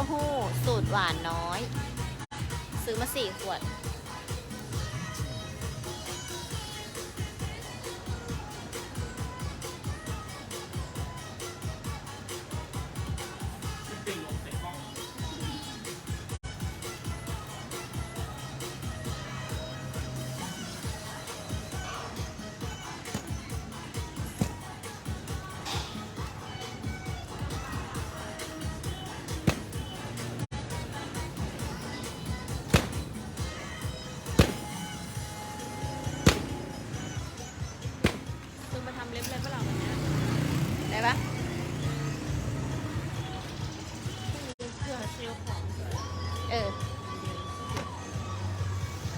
ต้าหู้สูตรหวานน้อย ซื้อมาสี่ขวด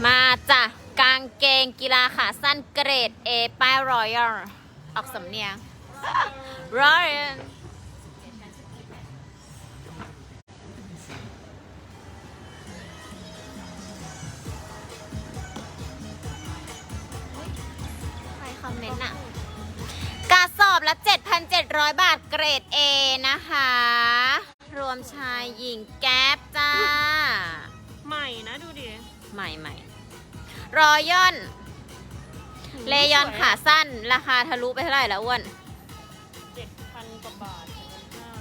มาจ้ะกางเกงกีฬาขาสั้นเกรด A ป้ายรอยัลออกสำเนียงรอยัลใครคอมเมนต์อะกระสอบละ 7,700 บาทเกรด A นะคะ รวมชายหญิงแก๊ปจ้า ใหม่นะดูดิ ใหม่ใหม่ รอยอน เลยอนขาสั้น ราคาทะลุไปเท่าไหร่แล้วอ้วนเจ็ดพันกว่าบาท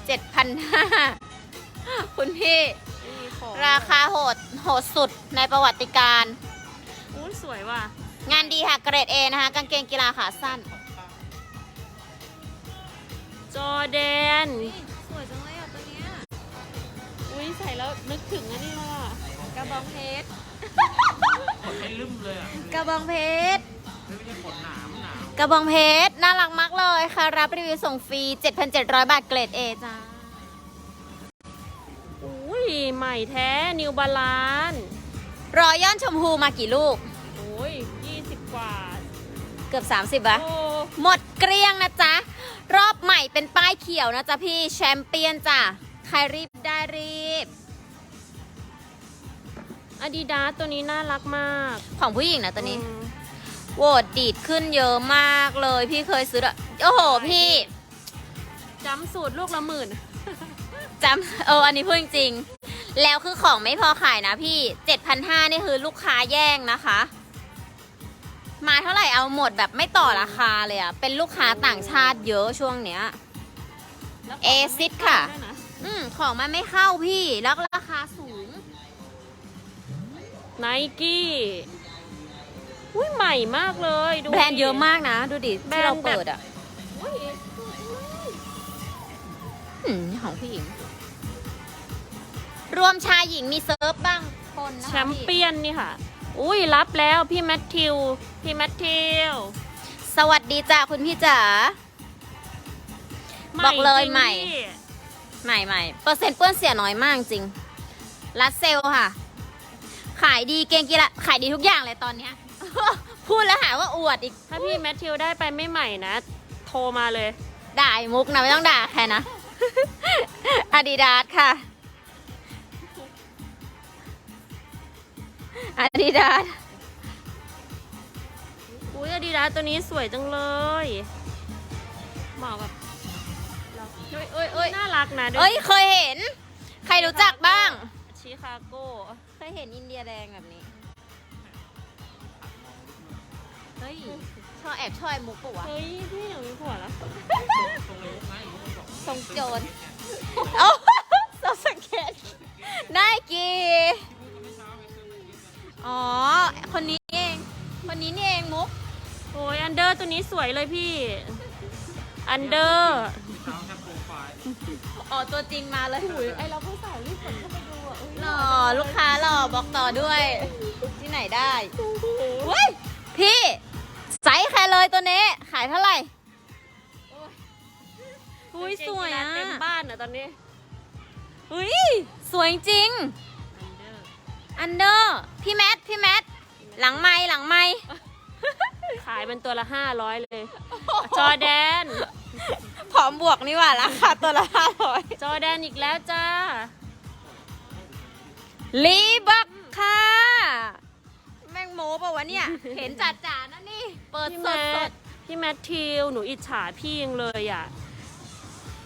7,500คุณพี่ ไม่มีของราคาโหดโหดสุดในประวัติการอุ้ยสวยว่ะงานดีค่ะเกรด A นะคะ กางเกงกีฬาขาสั้นจอแดน สวยจังเลยอะตัวเนี้ยอุ้ยใส่แล้วนึกถึงอันนี้ละกระบองเพชร ขนไม่ลืมเลยอะกระบองเพชร ไม่ใช่ขนหนามหนาวกระบองเพชร น่ารักมากเลยค่ะ รับรีวิวส่งฟรี 7,700 บาทเกรด A จ้าอุ้ยใหม่แท้นิวบาลานรอยอนชมพูมากี่ลูก โอ้ยยี่สิบกว่าเกือบ 30อะโอ้หมดเกลี้ยงนะจ๊ะ รอบใหม่เป็นป้ายเขียวนะจ๊ะพี่แชมเปี้ยนจ้ะ ใครรีบได้รีบ อาดิดาสตัวนี้น่ารักมากของผู้หญิงนะตัวนี้อืมโหวตดีดขึ้นเยอะมากเลย พี่เคยซื้ออะโอ้โหพี่จำสูตรลูกละหมื่น จำเอออันนี้พูดจริงๆแล้วคือของไม่พอขายนะพี่7,500นี่คือลูกค้าแย่งนะคะ มาเท่าไหร่เอาหมดแบบไม่ต่อราคาเลยอะเป็นลูกค้าต่างชาติเยอะช่วงเนี้ย แล้วขงเอซิดค่ะ ด้วยนอืมของมันไม่เข้าพี่แล้วราคาสูง ไนกี้อุ้ยใหม่มากเลยดูแบรนด์เยอะมากนะ ดูดิแบรที่นด์เราเปิดอะอุ้ยอืมของผู้หญิง รวมชายหญิงมีเซิร์ฟบ้างคนนะคะแชมพี่ เปี้ยนนี่ค่ะ อุ้ยรับแล้วพี่แมทธิว พี่แมทธิวสวัสดีจ้าคุณพี่จ๋า บอกเลยจริงใหม่พี่ใหม่ใหม่เปอร์เซ็นต์เปื้อนเสียน้อยมากจริง รัดเซลค่ะ ขายดีเกงกีฬาขายดีทุกอย่างเลยตอนเนี้ย พูดแล้วหาว่าอวดอีก ถ้าพี่แมทธิวได้ไปไม่ใหม่นะ โทรมาเลย ด่าไอ้มุกนะไม่ต้องด่าใครนะ อาดิดาสค่ะอาดิดาสอุ้ยอาดิดาสตัวนี้สวยจังเลยเหมาะแบบเอ้ยเอ้ยเอ้ยน่ารักนะดูเอ้ย เคยเห็น ใครรู้จักบ้าง ชิคาโก้เค ยเห็นอินเดียแดงแบบนี้ เฮ้ยชอบแอบชอบไอ้มุกปะวะ เฮ้ยพี่หนูมีผัวแล้วตรงเลยมุกนะมุกมันบอกทรงโจรเอ้าสสเก็ตได้กี่อ๋อ คนนี้เอง คนนี้นี่เองมุก โอ้ยอันเดอร์ตัวนี้สวยเลยพี่ อันเดอร์เท้าแค่โปรไฟล์อ๋อ ตัวจริงมาเลย ไอเราผู้สาวรีบกดเข้าไปดูอะ หล่อลูกค้าหล่อบอกต่อด้วย ที่ไหนได้เว้ยพี่ไซส์ใครเลยตัวนี้ ขายเท่าไหร่อุ้ยสวยอะเต็มบ้านอะตอนนี้อุ้ยสวยจริง อันเดอร์พี่แมทพี่แมทหลังไม้หลังไม้ขายเป็นตัวละห้าร้อยเลย จอแดนพร้อมบวกนี่หว่าราคาตัวละห้าร้อยจอแดนอีกแล้วจ้า รีบักค่ะ แม่งโม้ปะวะเนี่ย เห็นจัดจ่านะนี่ เปิดพี่สแมดสทดพี่แมททิว หนูอิจฉาพี่ยังเลยอะ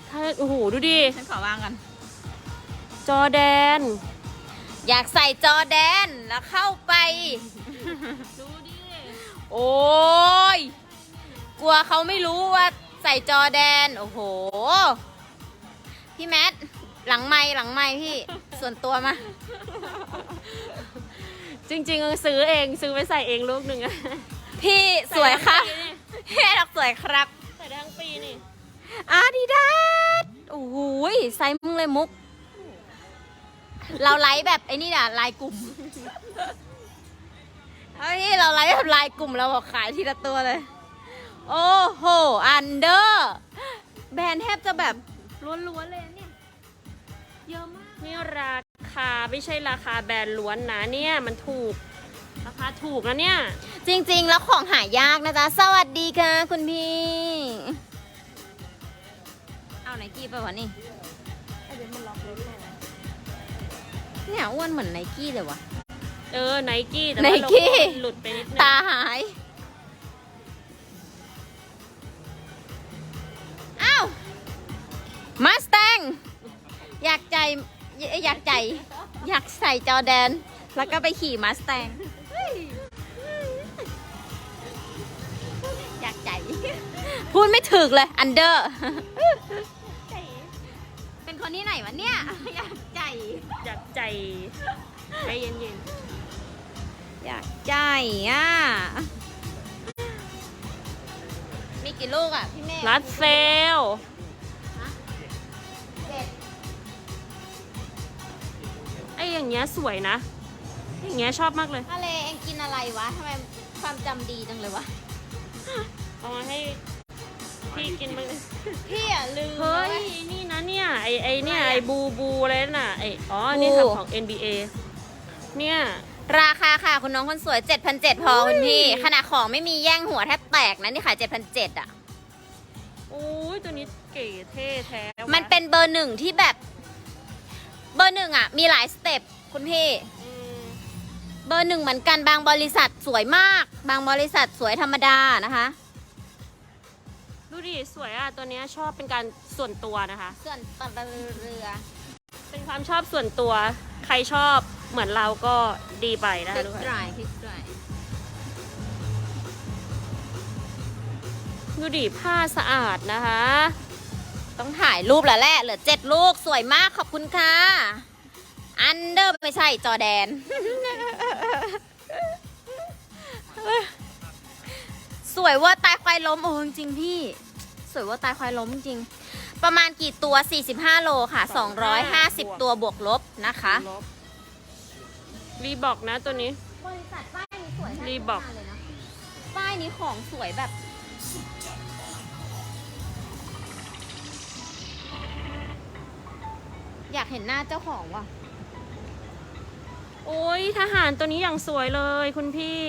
ถ้าโอ้โห ดูดิ ฉันขอวางกัน จอแดน อยากใส่จอแดนแล้วเข้าไป ดูดิ โอ้ย กลัวเขาไม่รู้ว่าใส่จอแดน โอ้โห พี่แมท หลังไม้หลังไม้พี่ส่วนตัวมา จริงๆซื้อเองซื้อไปใส่เองลูกหนึ่งอะพี่สวยครับใส่ทั้งปีนี่พี่แมทบอกสวยครับใส่ได้ทั้งปีนี่อาดิดาสโอ้โหยไซส์มึงเลยมุก เราไลฟ์แบบไอ้นี่น่ะไลน์กลุ่มเฮ้ยเราไลฟ์แบบไลน์กลุ่มเราบอกขายทีละตัวเลย โอ้โห อันเดอร์ แบรนด์แทบจะแบบล้วนๆเลยเนี่ย เยอะมาก นี่ราคาไม่ใช่ราคาแบรนด์ล้วนนะเนี่ยมันถูก ราคาถูกนะเนี่ย จริงๆ แล้วของหายากนะจ๊ะ สวัสดีค่ะ คุณพี่ เอาไนกี้ไปวะนี่เนี่ยอ้วนเหมือนไนกี้เลยวะ เออไนกี้แต่ว่า Nike โลโก้มันหลุดไปนิดนึงตาหาย อ้าวมาส t ตง อยากใจเอ้ยอยากใจ อยากใส่จอแดน แล้วก็ไปขี่มาส t ตงอยากใจ พูดไม่ถึกเลยอันเดอร์เป็นคนที่ไหนวะเนี่ย อยากใจ อยากใจใจเย็นอยากใจอะมีกี่ลูกอะพี่เมฆๆรัดเฟล อ้อย่างเงี้ยสวยนะ อย่างเงี้ยชอบมากเลยทะเลเองกินอะไรวะทำไมความจำดีจังเลยวะ เอามาให้พี่กินบ้างเลยพี่อะลืมเฮ้ยว้นี่นะเนี่ยไอไอเนี่ยอะไรอะไอบูบูอะไรน่ะไออ๋อนี่บู ทำของ NBA เนี่ย ราคาค่ะคุณน้องคนสวย 7,700พอคุณพี่ ขนาดของไม่มีแย่งหัวแทบแตกนะนี่ขาย7,700อะ โอ้ยตัวนี้เก๋เท่แท้วะมันเป็นเบอร์หนึ่งที่แบบ เบอร์หนึ่งอะ มีหลายสเต็ปคุณพี่ อืมเบอร์หนึ่งเหมือนกันบางบริษัทสวยมาก บางบริษัทสวยธรรมดานะคะ ดูดิสวยอะ ตัวเนี้ยชอบเป็นการส่วนตัวนะคะ ส่วนต่อเรือเป็นความชอบส่วนตัว ใครชอบเหมือนเราก็ดีไปนะคลิคะกทุกคนดรายคลิกดรายดูดิผ้าสะอาดนะคะ ต้องถ่ายรูปแล้วแหละเหลือเจ็ดลูกสวยมากขอบคุณค่ะ อันเดอร์ไม่ใช่จอแดน สวยเว่าตายควายล้มโอ้จริงๆพี่ สวยเว่าตายควายล้มจริง ประมาณกี่ตัว 45 โลค่ะ 250 ตัวบวกลบนะคะ รีบอกนะตัวนี้ บริษัทป้ายนี้สวยแทบรีทุบอกงานเลยนะป้ายนี้ของสวยแบบากเห็นหน้าเจ้าของว่ะ โอ้ยทหารตัวนี้อย่างสวยเลยคุณพี่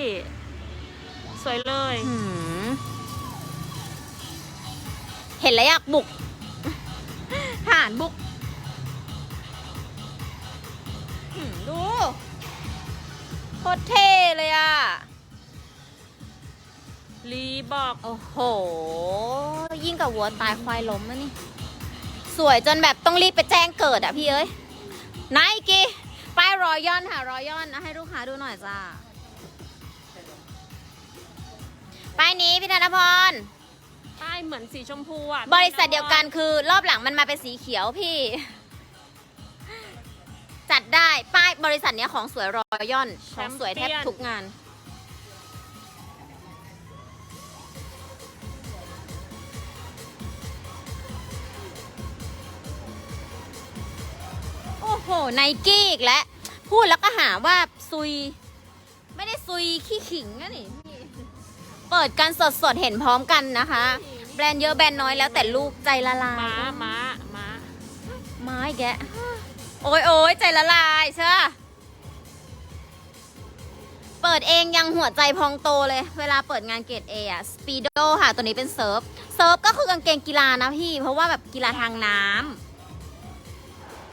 สวยเลย หืมเห็นแล้วอยากบุก ทหารบุกหืมดูโคตรเท่เลยอะ รีบอก โอ้โห ยิ่งกับวัวตายควายล้มอะนี่ สวยจนแบบต้องรีบไปแจ้งเกิดอะพี่เอ้ยไนกี้ป้ายรอยอนค่ะรอยอนนะให้ลูกค้าดูหน่อยจ้าป้ายนี้พี่ธนพรป้ายเหมือนสีชมพูอะบริษัทเดียวกันคือรอบหลังมันมาเป็นสีเขียวพี่ จัดได้ป้ายบริษัทเนี้ยของสวยรอยอนของสวยแทบทุกงาน โอ้โหไนกี้อีกแล้วพูดแล้วก็หาว่าซุย ไม่ได้ซุยขี้ขิงนะนี่พี่เปิดกันสดๆเห็นพร้อมกันนะคะ แบรนด์เยอะแบรนด์น้อยแล้วแต่ลูกใจละลายม้าม้าม้าไม้แกะโอ้ยโอ้ยใจละลายใช่ปะเปิดเองยังหัวใจพองโตเลย เวลาเปิดงานเกรดเออะสปีโดค่ะ ตัวนี้เป็นเซิร์ฟ เซิร์ฟก็คือกางเกงกีฬานะพี่ เพราะว่าแบบกีฬาทางน้ำ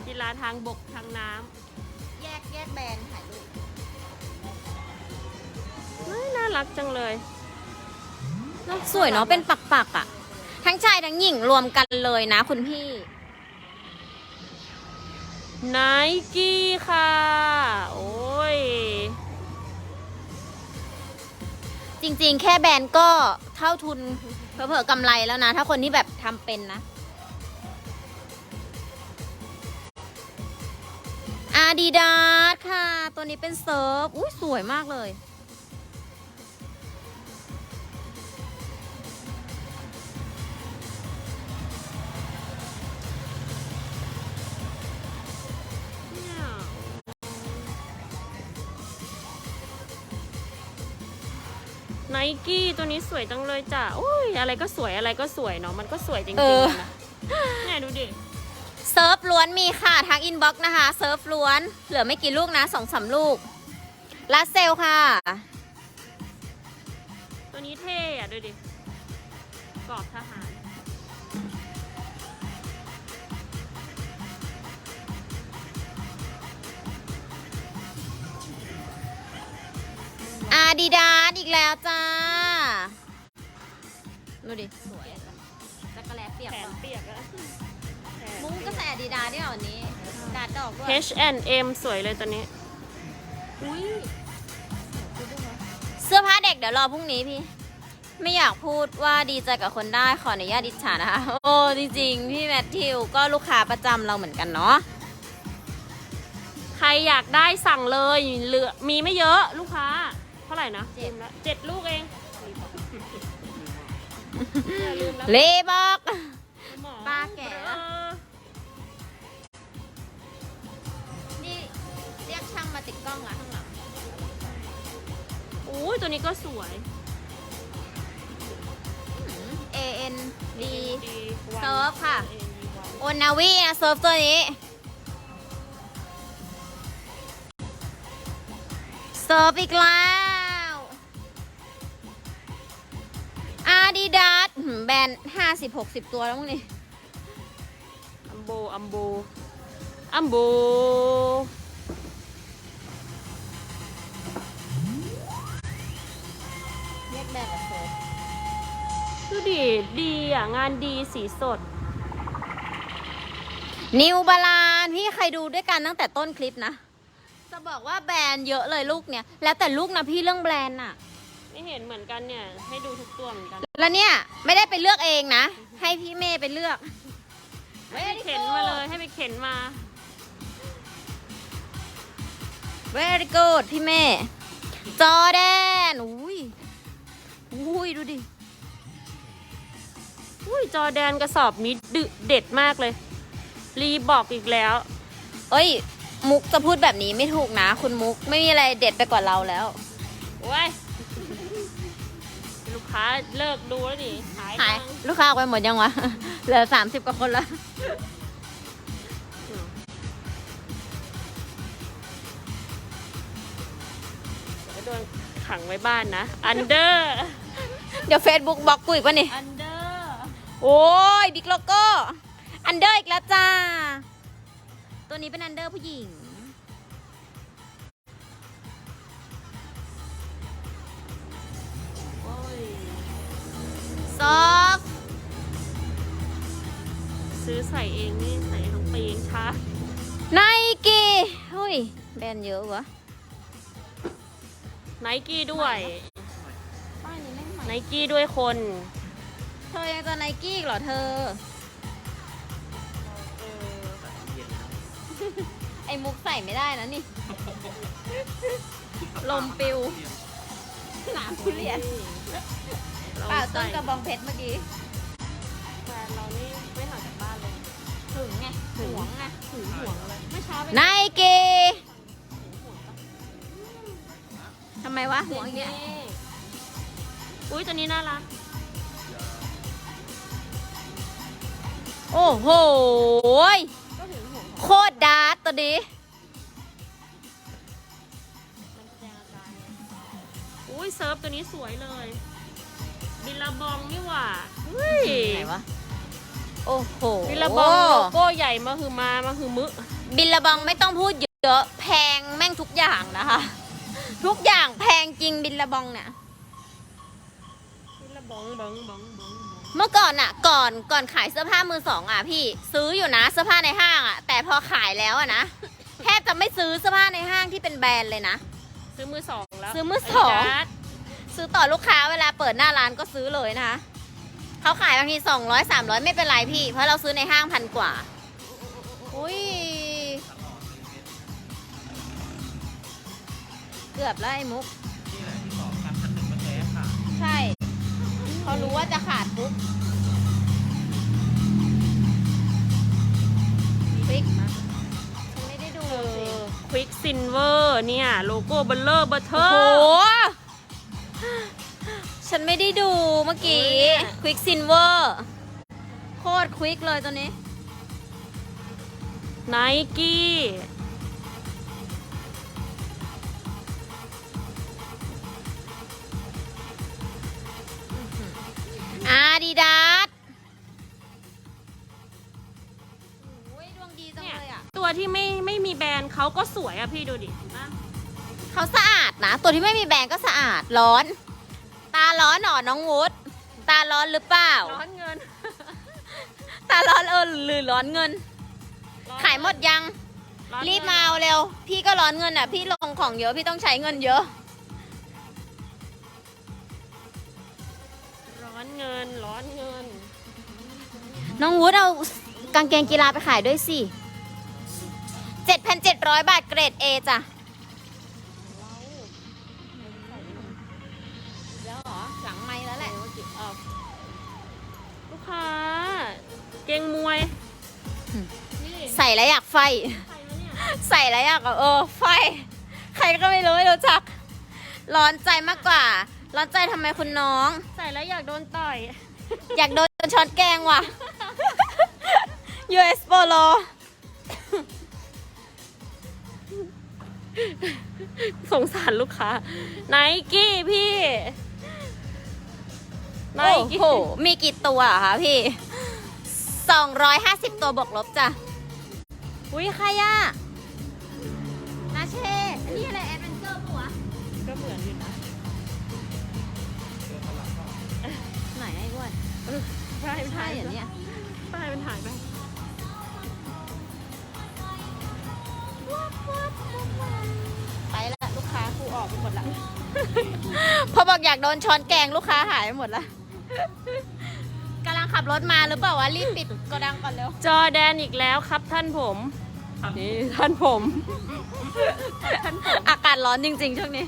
กีฬาทางบกทางน้แยกแยกแบรนด์ถ่ายรูปำเฮ้ยน่ารักจังเลยสวยเนาะเป็นปักๆอะทั้งชายทั้งหญิงรวมกันเลยนะคุณพี่ ไนกี้ค่ะ โอ้ย จริงๆ แค่แบรนด์ก็เท่าทุนเผลอๆกำไรแล้วนะ ถ้าคนที่แบบทำเป็นนะ อาดิดาสค่ะ ตัวนี้เป็นเซิร์ฟ อุ้ยสวยมากเลยเนี่ยไนกี้ตัวนี้สวยจังเลยจ้ะโอ้ย อะไรก็สวยอะไรก็สวยเนาะ มันก็สวยจริงเออๆนะเนี่ยดูดิ เซิร์ฟล้วนมีค่ะทางอินบ็อกซ์นะคะเซิร์ฟล้วน เหลือไม่กี่ลูกนะสองสามลูกลัดเซลค่ะ ตัวนี้เท่อะดูดิกรอบทหาร อาดิดาสอีกแล้วจ้า ดูดิ สวยจักรแลเปียกแขเปนล่าเปียกอะแขน มุ้งก็ใส่อาดิดาสด้วยเหรอวันนี้กาดดอกด้วย H&M สวยเลยตัวนี้ อุ้ยเสื้อผ้าเด็กเดี๋ยวรอพรุ่งนี้พี่ ไม่อยากพูดว่าดีใจกับคนได้ขออนุญาตดิฉันนะคะ โอ้จริงๆ พี่แมทธิวก็ลูกค้าประจำเราเหมือนกันเนาะใครอยากได้สั่งเลยเหลือมีไม่เยอะลูกค้า เท่าไหร่นะเจ็ด ลืมละเจ็ดลูกเองเนี่ยลืมแล้วเลบอกหมอป้าแก่เออ ติดกล้องอะข้างหลังอู้ยตัวนี้ก็สวย A N D ดีเซิร์ฟค่ะเอ็นดีวันโอนาวีนะเซิร์ฟตัวนี้ เซิร์ฟอีกแล้ว อาดิดาสแบรนด์ห้าสิบหกสิบตัวแล้วมั้งนี่อัมโบ อัมโบ อัมโบ ดูดิดีอะ งานดีสีสด นิวบาลานพี่ใครดูด้วยกันตั้งแต่ต้นคลิปนะ จะบอกว่าแบรนด์เยอะเลยลูกเนี่ย แล้วแต่ลูกนะพี่เรื่องแบรนด์น่ะ ไม่เห็นเหมือนกันเนี่ย ให้ดูทุกตัวเหมือนกันแล้วเนี่ยไม่ได้ไปเลือกเองนะ ให้พี่เมย์ไปเลือกให้ไปเข็นมาเลยให้ไปเข็นมา very good พี่เมย์จอแดน อุ้ย อุ้ย ดูดิ อุ้ยจอแดนกระสอบนี้ดึเด็ดมากเลย รีบอกอีกแล้ว เอ้ย มุกจะพูดแบบนี้ไม่ถูกนะ คุณมุกไม่มีอะไรเด็ดไปกว่าเราแล้วโอ้ยลูกค้าเลิกดูแล้วดิหายหายตังค์ลูกค้าออกไปหมดยังวะ เหลือสามสิบกว่าคนแล้วอืมเดี๋ยวโดนขังไว้บ้านนะ อันเดอร์ เดี๋ยว Facebook บล็อกกูอีกวะนี่ อันเดอร์ โอ้ยบิ๊กโลโก้ อันเดอร์อีกแล้วจ้า ตัวนี้เป็นอันเดอร์ผู้หญิง โอ้ย ซอฟ ซื้อใส่เองนี่ใส่ทั้งปีเองช้าไนกี้เฮ้ย แบรนด์เยอะวะไนกี้ด้วยป้ายนี้ไม่ใหม่ไนกี้ด้วยคน เธอยังจะไนกี้อีกเหรอเธอเออเย็นนะไอ้มุกใส่ไม่ได้นะนี่ ลมปิว หนาทุเรียนเราเปล่าต้ใส่นกระบองเพชรเมื่อกี้ แฟนเรานี่ไม่ห่างจากบ้านเลยถึงไงหวงไงถือห่วงเลยเมื่อเช้าไปไนกี้ห่วงปะทำไมวะหวงอย่างเงี้ย อุ้ยตัวนี้น่ารัก โอ้โหยก็ถือห่วงของโคตรดาร์ตตัวนี้ มันแสดงอาการไงอุ้ยเซิร์ฟตัวนี้สวยเลย บิลลาบองนี่หว่าอุ้ยไหนวะ โอ้โหบิลลาบองโลโก้ใหญ่มาคือมามาคือมึบิลลาบองไม่ต้องพูดเยอะแพงแม่งทุกอย่างนะคะ ทุกอย่างแพงจริงบิลลาบองเนี่ย บิลลาบองบองบองบองบอง เมื่อก่อนอะก่อนก่อนขายเสื้อผ้ามือสองอะพี่ซื้ออยู่นะเสื้อผ้าในห้างอะแต่พอขายแล้วอะนะแทบจะไม่ซื้อเสื้อผ้าในห้างที่เป็นแบรนด์เลยนะ ซื้อมือสองแล้วซื้อมือสอง Adidas ซื้อต่อลูกค้าเวลาเปิดหน้าร้านก็ซื้อเลยนะคะเขาขายบางทีสองร้อยสามร้อยไม่เป็นไรพี่ เพราะเราซื้อในห้างพันกว่า อุ้ย เกือบแล้วไอ้มุก นี่แหละที่บอกกันพันหนึ่งก็แท้ค่ะ ใช่ เขารู้ว่าจะขาดปุ๊บฟิกมาฉันไม่ได้ดูเอสิอ Quick Silver เนี่ย โลโก้เบลเลอร์เบอร์เทอโอ้ร์โหฉันไม่ได้ดูเมื่อกี้โอ้ยเนี่ยควิกซินเวอร์ โคตรควิกเลยตัวนี้ ไนกี้ อาดิดาสโอ้ยดวงดีจังเนี่ยเลยอะ ตัวที่ไม่ไม่มีแบรนด์เขาก็สวยอะพี่ดูดินะเขาสะอาดนะ ตัวที่ไม่มีแบรนด์ก็สะอาดร้อน ตาร้อนหนอน้องวุฒตาร้อนหรือเปล่า ร้อนเงิน ตาร้อนเออหรือร้อนเงินขายหมดยังอนรีบมาเอาเร็ว พี่ก็ร้อนเงินอะ พี่ลงของเยอะ พี่ต้องใช้เงินเยอะ เงินร้อนเงิน น้องวุฒเอากางเกงกีฬาไปขายด้วยสิ 7,700 บาทเกรด A จ้ะ แล้วเหรอ หลังไม้แล้วแหละลูกค้า เกงมวยนี่ใส่แล้วอยากไฟ ใครวะเนี่ยใส่แล้วอยากแบบเออไฟ ใครก็ไม่รู้ไม่รู้จัก ร้อนใจมากกว่า ร้อนใจทำไมคุณน้อง ใส่แล้วอยากโดนต่อย อยากโดนช้อนแกงว่ะ US Polo สงสารลูกค้าไนกี้พี่ไนโอ้กี้โห มีกี่ตัวอะคะพี่ 250 ตัวบวกลบจ้ะ อุ้ยใครอะนาเช่อันนี้อะไรแอดเวนเจอร์ปะวะก็เหมือนอยู่นะ ไหนไอ้อ้วนใช่มันใช่หายเหรอเนี่ยป้ายมันหายไปไปละลูกค้ากูออกไปหมดละ พอบอกอยากโดนช้อนแกงลูกค้าหายไปหมดละกำลังขับรถมาหรือเปล่าวะรีบปิดโกดังก่อนเร็ว จอแดนอีกแล้วครับท่านผมนี่ท่านผม อากาศร้อนจริงๆช่วงนี้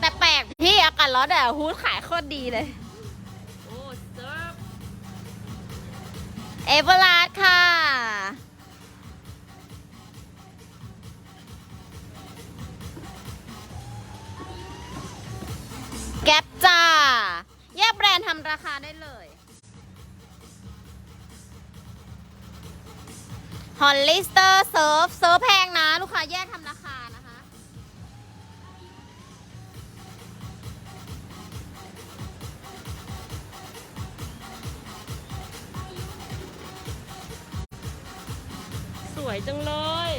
แต่แปลกพี่อากาศร้อนแต่ฮูดขายโคตรดีเลย โอ้เซิร์ฟเอเวอร์ลาดค่ะ แก๊ปจ้า แยกแบรนด์ทำราคาได้เลยฮอลลิสเตอร์เซิร์ฟเซิร์ฟแพงนะ ลูกค้าแยกทำราคา วยจังเลย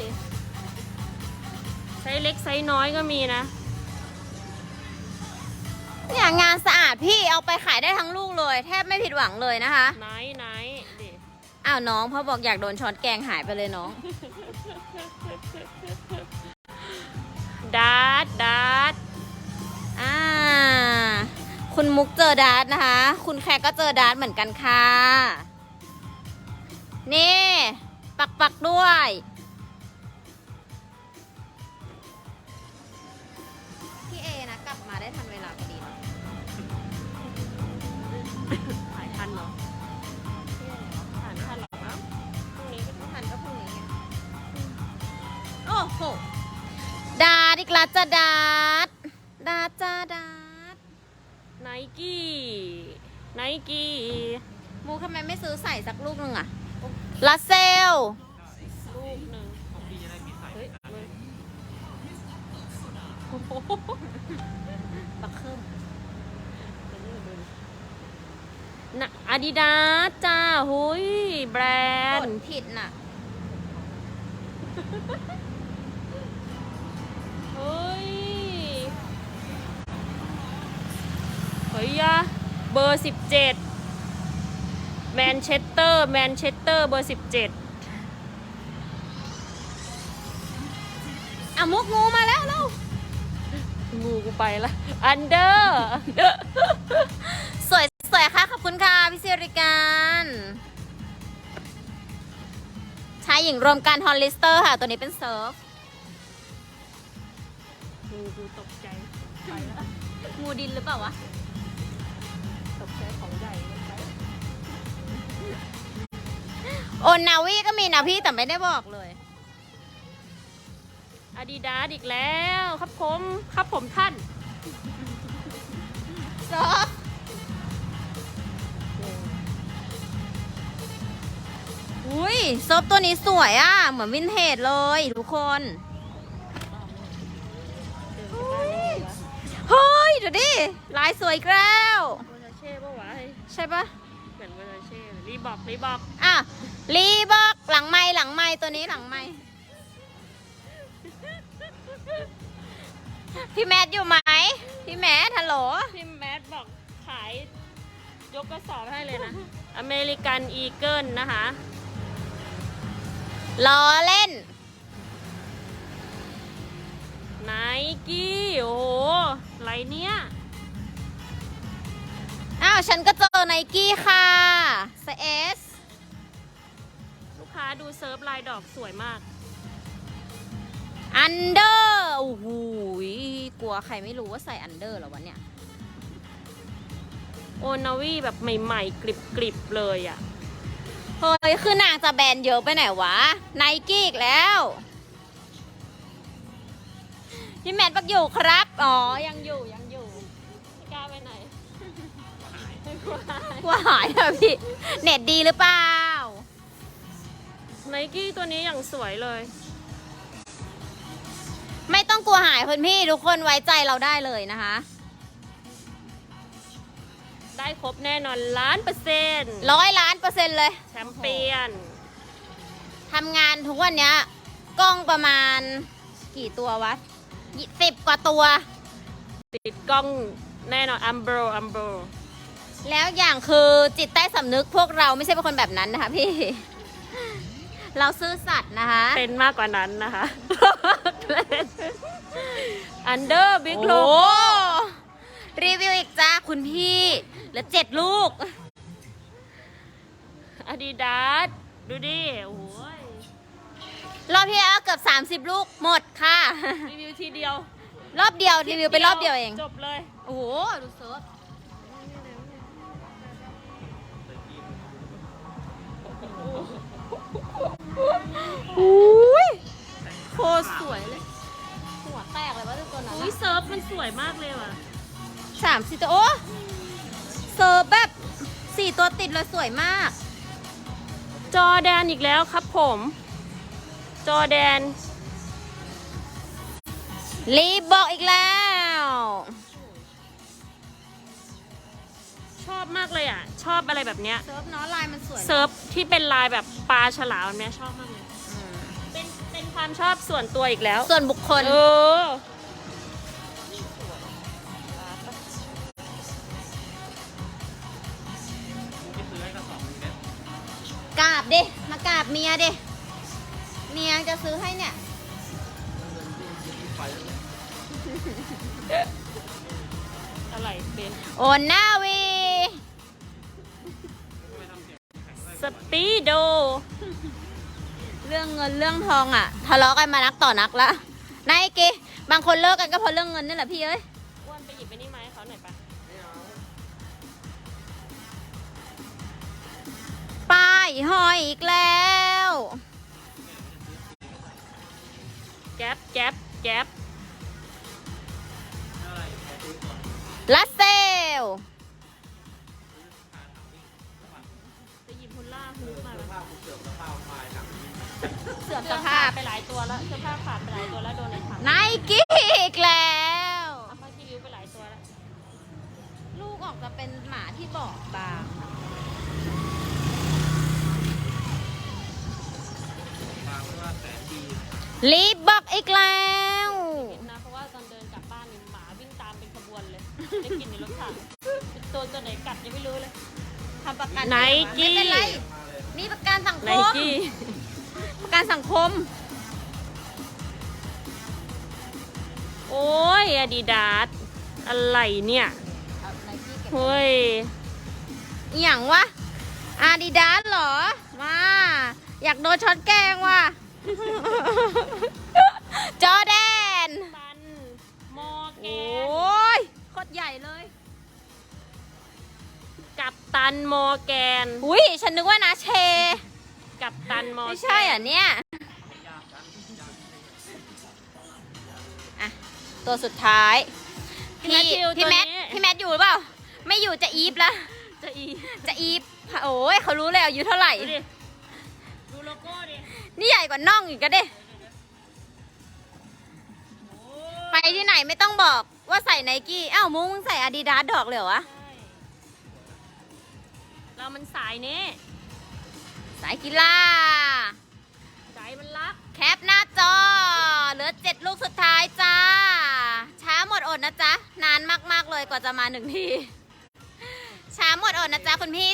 ไซส์เล็กไซส์น้อยก็มีนะ เนี่ยงานสะอาดพี่เอาไปขายได้ทั้งลูกเลย แทบไม่ผิดหวังเลยนะคะไนท์ไนท์ดิอ้าวน้องพอบอกอยากโดนช้อนแกงหายไปเลยน้องดาร์ดดาร์ดอ่า คุณมุกเจอดาร์ตนะคะ คุณแคร์ก็เจอดาร์ตเหมือนกันค่ะ นี่ ปักปักๆด้วย พี่เอนะกลับมาได้ทันเวลาพอดีเนาะขายทันเหรอขายไม่ทันหรอกนะพรุ่งนี้ก็ไม่ทันก็พรุ่งนี้ไงโอ้โหดาร์ตอีกแล้วจ้าดาร์ตดาร์ตจ้าดาร์ตไนกี้ไนกี้มูทำไมไม่ซื้อใส่สักลูกหนึ่งอะ ลาเซล ลูกหนึ่งของพี่จะได้มีใส่เฮ้ยเลยปักเครื่องนะอาดิดาสจ้าหุยแบรกนดด์ ผิดน่ะ เฮ้ย เฮ้ยยะเบอร์สิบเจ็ด แมนเชสเตอร์ แมนเชสเตอร์เบอร์สิบเจ็ดอะมุกงูมาแล้วเร็วงูกูไปละอันเดอร์ สวยสวยค่ะ ขอบคุณค่ะ พี่สิริการชายหญิงรวมกันฮอลลิสเตอร์ค่ะ ตัวนี้เป็นเซิร์ฟงูกูตกใจ ไปละงูดินหรือเปล่าวะ โอนนาวีก็มีนะพี่แต่ไม่ได้บอกเลยอาดิดาสอีกแล้วครับผมครับผมท่านเซิร์ฟอุ้ยเซิร์ฟตัวนี้สวยอะ เหมือนวินเทจเลยทุกคนเฮ้ย ดูดิ ลายสวยอีกแล้วโบราเช่ปะวะใช่ปะเหมือนโบราเช่เลยรีบอกรีบอกอะ รีบอกหลังไม้หลังไม้ตัวนี้หลังไม้พี่แมทอยู่ไหมพี่แมทฮัลโหลพี่แมทบอกขาย ยกกระสอบให้เลยนะ อเมริกันอีเกิลนะคะล้อเล่นไนกี้โอ้โหไรเนี้ยอ้าว ฉันก็เจอไนกี้ค่ะไซเอสลูก ค้าดูเซิร์ฟลายดอกสวยมาก อันเดอร์โอ้โหยกลัวใครไม่รู้ว่าใส่อันเดอร์เหรอวะเนี่ย โอนาวีแบบใหม่ๆ กริบๆ เลยอะ่ะ เฮ้ย คือนางจะแบนเยอะไปไหนวะ ไนกี้อีกแล้ว พี่แมทบอกอยู่ครับ อ๋อ ยังอยู่ยังอยู่ไม่กล้าไปไหนกลัวหายอะพี่ เน็ตดีหรือเปล่า ไนกี้ตัวนี้อย่างสวยเลย ไม่ต้องกลัวหายคุณพี่ทุกคนไว้ใจเราได้เลยนะคะ ได้ครบแน่นอนล้านเปอร์เซ็นต์ร้อยล้านเปอร์เซ็นต์เลย แชมเปี้ยนทำงานทุกวันเนี้ยกล้องประมาณกี่ตัววะสิบกว่าตัว ติดกล้องแน่นอนอัมโบรอัมโบรแล้วอย่างคือจิตใต้สำนึกพวกเราไม่ใช่เป็นคนแบบนั้นนะคะพี่ เราซื่อสัตย์นะคะ เป็นมากกว่านั้นนะคะ อันเดอร์บิ๊กโลโอ้รีวิวอีกจ้าคุณพี่เหลือเจ็ดลูกอาดิดาสดูดิ โอ้ยรอบที่แล้วเกือบ 30 ลูกหมดค่ะ รีวิวทีเดียว รอบเดียวรีวิวไปรอบเดียวเอง จบเลย โอ้โห ดูเซิร์ฟอุ้ย วยมากเลยว่ะสามสี่ตัวโอ้เซิร์ฟแบบสี่ตัวติดเลยสวยมาก จอแดนอีกแล้วครับผม จอแดน รีบบอกอีกแล้ว ชอบมากเลยอะ ชอบอะไรแบบเนี้ย เซิร์ฟเนาะลายมันสวยเซิร์ฟที่เป็นลายแบบปลาฉลามเนี่ยชอบมากเลยอืมเป็นเป็นความชอบส่วนตัวอีกแล้ว ส่วนบุคคล เออากราบเมียดิ เมียจะซื้อให้เนี่ย อะไรเป็นโอนหน้าวี สปีโด เรื่องเงินเรื่องทองอะ ทะเลาะกันมานักต่อนักละนายกีบางคนเลิกกันก็เพราะเรื่องเงินนี่แหละพี่เอ้ย ห้อยอีกแล้ว แก๊ปแก๊ปแก๊ปอะไรแค่ซื้อก่อนลัสเซลไปหยิบพุลล่าฮูปมาเสื้อผ้ากูเสื่อมสภาพมาหนังเสื่อมเสื้สอภาขาพดไปหลายตัวแล้วเสื้อผ้าขาดไปหลายตัวแล้วโดนในถังไนกี้อีกแล้วเอาผ้าคีริ้วไปหลายตัวแล้ว ลูกออกจะเป็นหมาที่บอกบาง รีบบอกอีกแล้ว เห็นนะเพราะว่าตอนเดินกลับบ้านนี่หมาวิ่งตามเป็นขบวนเลย ได้กลินในรถถังเป็นตัวตัวไหนกัดยังไม่รู้เลยทำประกันไนไม่กี้เป็นไรนี่ประกันสังคไนมกี้ ประกันสังคม โอ้ยอาดิดาสอะไรเนี่ยเฮ้ยอหย่างวะอาดิดาสเหรอ มา อยากโดนช็อตแกงว่ะ จอแดน ตันมอร์แกโอน้ยโคตรใหญ่เลย กับตันมอร์แกน อุ้ยฉันนึกว่านะเช กับตันมอร์แกนไม่ใช่อะเนี่ยอะตัวสุดท้ายพี่พี่แมทพี่แมทอยู่หรือเปล่า ไม่อยู่จะอีฟแล้วจะอีจะอีฟโอ้ยเขารู้เลยอายุเท่าไหร่ ดูดิดูโลโก้ดิ นี่ใหญ่กว่าน่องอีกก็เด้ไปที่ไหนไม่ต้องบอกว่าใส่ไนกี้อ้าวมุ้งมึงใส่อาดิดาสดอกเลยเหรอวะใช่เรามันสายนี้สายกีฬาใจมันรัก แคปหน้าจอ เหลือเจ็ดลูกสุดท้ายจ้า ช้าหมดอดนะจ๊ะ นานมาก ๆ เลยกว่าจะมาหนึ่งที ช้าหมดอดนะจ๊ะคุณพี่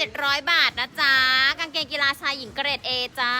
7,700 บาทนะจ๊ะ กางเกงกีฬาชายหญิงเกรด A จ้า